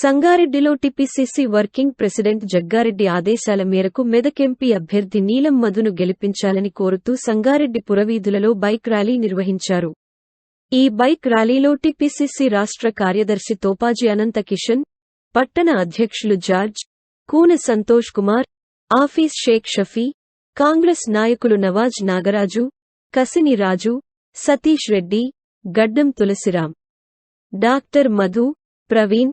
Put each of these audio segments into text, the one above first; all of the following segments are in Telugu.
సంగారెడ్డిలో టిపిసిసి వర్కింగ్ ప్రెసిడెంట్ జగ్గారెడ్డి ఆదేశాల మేరకు మెదక్ ఎంపీ అభ్యర్థి నీలం మధును గెలిపించాలని కోరుతూ సంగారెడ్డి పురవీధులలో బైక్ ర్యాలీ నిర్వహించారు. ఈ బైక్ ర్యాలీలో టిపిసిసి రాష్ట్ర కార్యదర్శి తోపాజీ అనంత కిషన్ పట్టణ అధ్యక్షులు జార్జ్ కూన సంతోష్ కుమార్ ఆఫీస్ షేక్ షఫీ కాంగ్రెస్ నాయకులు నవాజ్ నాగరాజు కసిని రాజు సతీష్ రెడ్డి గడ్డం తులసిరాం డాక్టర్ మధు ప్రవీణ్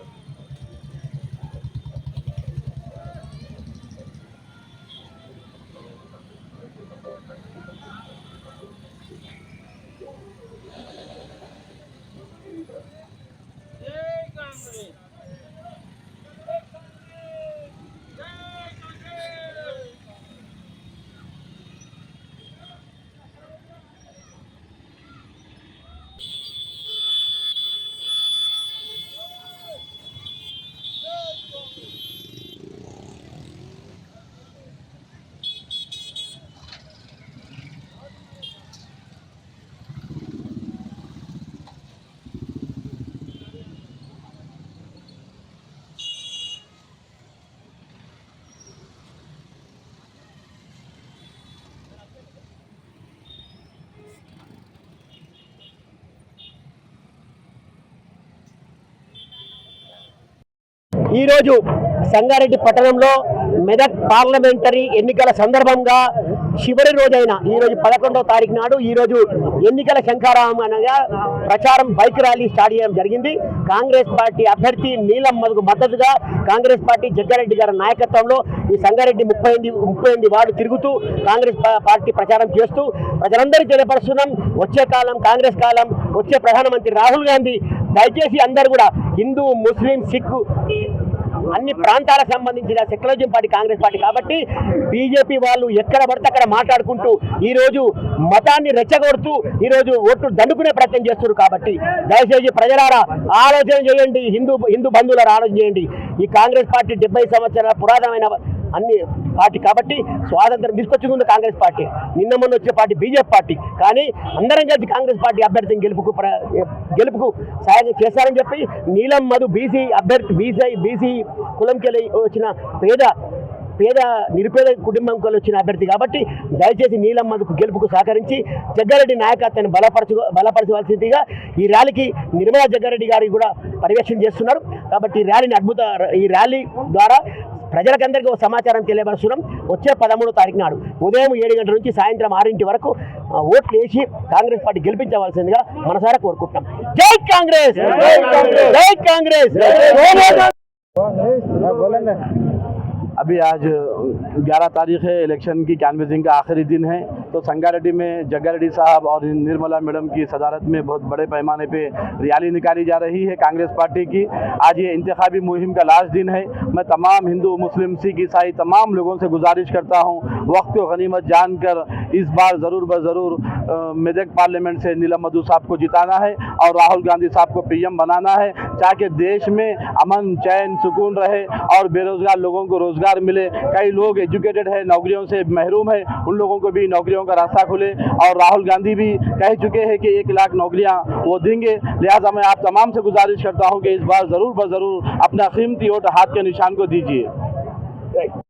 ఈరోజు సంగారెడ్డి పట్టణంలో మెదక్ పార్లమెంటరీ ఎన్నికల సందర్భంగా చివరి రోజైన ఈరోజు పదకొండవ తారీఖు నాడు ఈరోజు ఎన్నికల శంఖారామం ప్రచారం బైక్ ర్యాలీ స్టార్ట్ చేయడం జరిగింది. కాంగ్రెస్ పార్టీ అభ్యర్థి నీలం మధుకు మద్దతుగా కాంగ్రెస్ పార్టీ జగ్గారెడ్డి గారి నాయకత్వంలో ఈ సంగారెడ్డి ముప్పై ఎనిమిది ముప్పై ఎనిమిది వార్డు తిరుగుతూ కాంగ్రెస్ పార్టీ ప్రచారం చేస్తూ ప్రజలందరికీ తెలియపరుస్తున్నాం వచ్చే కాలం కాంగ్రెస్ కాలం. వచ్చే ప్రధానమంత్రి రాహుల్ గాంధీ దయచేసి అందరు కూడా హిందూ ముస్లిం సిక్ అన్ని ప్రాంతాలకు సంబంధించిన సెక్యులరిజం పార్టీ కాంగ్రెస్ పార్టీ కాబట్టి బీజేపీ వాళ్ళు ఎక్కడ పడితే అక్కడ మాట్లాడుకుంటూ ఈరోజు మతాన్ని రెచ్చగొడుతూ ఈ రోజు ఓట్లు దండుకునే ప్రయత్నం చేస్తున్నారు కాబట్టి దయచేసి ప్రజలారా ఆలోచన చేయండి. హిందూ హిందూ బంధువులారా ఆలోచన చేయండి. ఈ కాంగ్రెస్ పార్టీ డెబ్బై సంవత్సరాల పురాతనమైన అన్ని పార్టీ కాబట్టి స్వాతంత్రం తీసుకొచ్చుకుంది కాంగ్రెస్ పార్టీ. నిన్న మొన్న వచ్చిన పార్టీ బీజేపీ పార్టీ. కానీ అందరం కలిసి కాంగ్రెస్ పార్టీ అభ్యర్థిని గెలుపుకు గెలుపుకు సహాయం చేశారని చెప్పి నీలం మధు బీసీ అభ్యర్థి బీసీ బీసీ కులంకెళ్ళి వచ్చిన పేద పేద నిరుపేద కుటుంబం వచ్చిన అభ్యర్థి కాబట్టి దయచేసి నీలమ్మకు గెలుపుకు సహకరించి జగ్గారెడ్డి నాయకత్వాన్ని బలపరచు బలపరచవలసిందిగా ఈ ర్యాలీకి నిర్మలా జగ్గారెడ్డి గారి కూడా పర్యవేక్షణ చేస్తున్నారు కాబట్టి ఈ ర్యాలీని అద్భుత ఈ ర్యాలీ ద్వారా ప్రజలకందరికీ ఒక సమాచారం తెలియపరుస్తున్నాం వచ్చే పదమూడో తారీఖు నాడు ఉదయం ఏడు గంటల నుంచి సాయంత్రం ఆరింటి వరకు ఓట్లు వేసి కాంగ్రెస్ పార్టీ గెలిపించవలసిందిగా మనసారా కోరుకుంటున్నాం జై కాంగ్రెస్ జై కాంగ్రెస్ ابھی آج گیارہ تاریخ ہے الیکشن کی کینویزنگ کا آخری دن ہے تو سنگا ریڈی میں جگا ریڈی صاحب اور نرملا میڈم کی صدارت میں بہت بڑے پیمانے پہ ریالی نکالی جا رہی ہے کانگریس پارٹی کی۔ آج یہ انتخابی مہم کا لاسٹ دن ہے۔ میں تمام ہندو، مسلم، سکھ، عیسائی تمام لوگوں سے گزارش کرتا ہوں، وقت و غنیمت جان کر اس بار ضرور بر ضرور میدک پارلیمنٹ سے نیلم مدھو صاحب کو جتانا ہے اور راہل گاندھی صاحب کو پی ایم بنانا ہے۔ تاکہ دیش میں امن، چین، سکون رہے اور بے روزگار لوگوں کو روزگار ملے۔ کئی لوگ ایجوکیٹڈ ہے نوکریوں سے محروم ہے ان لوگوں کو بھی نوکریوں کا راستہ کھلے۔ اور راہل گاندھی بھی کہہ چکے ہیں کہ ایک لاکھ نوکریاں وہ دیں گے۔ لہٰذا میں آپ تمام سے گزارش کرتا ہوں کہ اس بار ضرور بضرور اپنا قیمتی ووٹ ہاتھ کے نشان کو دیجیے